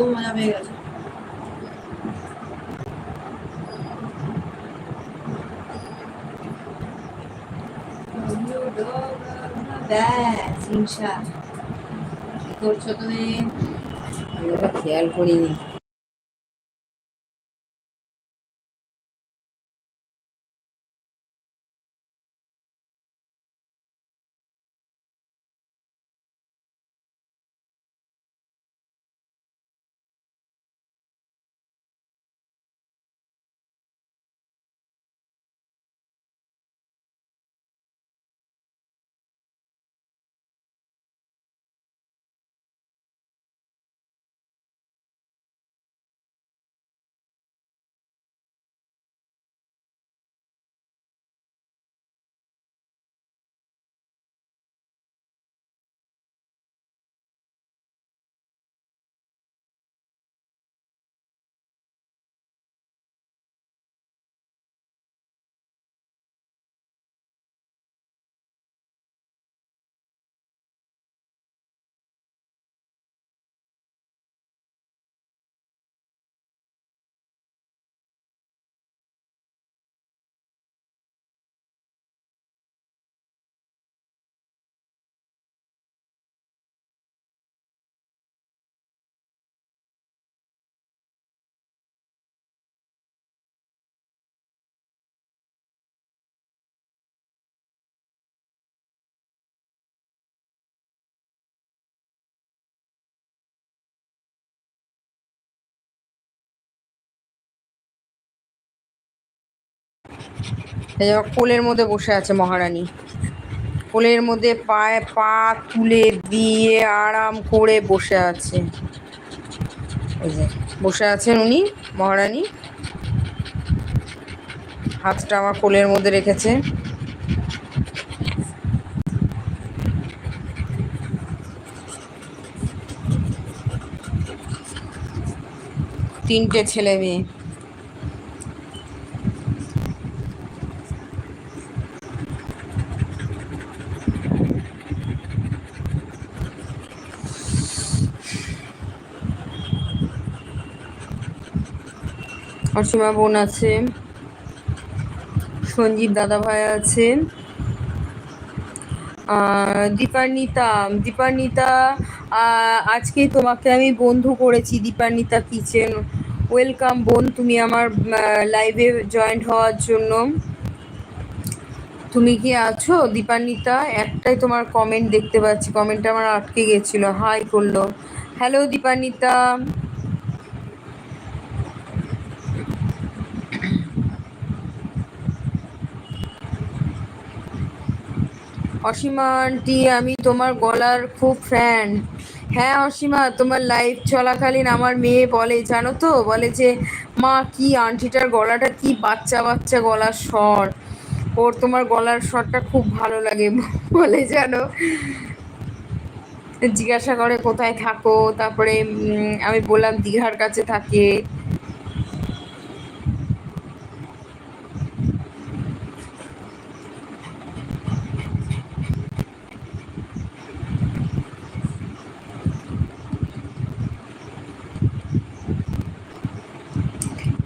একদম মজা পেয়ে গেছে। ব্যাস হিংসা। কি করছ তুমি? খেয়াল করিনি। কোলের মধ্যে বসে আছে মহারানী। কোলের মধ্যে পায়ে পা তুলে দিয়ে আরাম করে বসে আছে। বসে আছেন উনি, মহারানী। হাতটা আমার কোলের মধ্যে রেখেছে। তিনটে ছেলে মেয়ে। অসীমা বোন আছে, সঞ্জীব দাদা ভাই আছে দীপান্বিতা দীপান্বিতা আজকে তোমাকে আমি বন্ধু করেছি দীপান্বিতা কিচেন। ওয়েলকাম বোন, তুমি আমার লাইভে জয়েন্ট হওয়ার জন্য। তুমি কি আছো দীপান্বিতা? একটাই তোমার কমেন্ট দেখতে পাচ্ছি। কমেন্টটা আমার আটকে গেছিল। হাই করল। হ্যালো দীপান্বিতা। অসীমা, আন্টি, আমি তোমার গলার খুব ফ্যান হ্যাঁ অসীমা, তোমার লাইভ চলাকালীন আমার মেয়ে বলে, জানো তো? বলে যে, মা, কি আন্টিটার গলাটা, কি বাচ্চা বাচ্চা গলার স্বর? ওর তোমার গলার স্বরটা খুব ভালো লাগে। বলে, জানো? জিজ্ঞাসা করে, কোথায় থাকো? তারপরে আমি বললাম, দীঘার কাছে থাকে।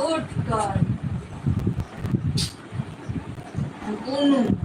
Good God! And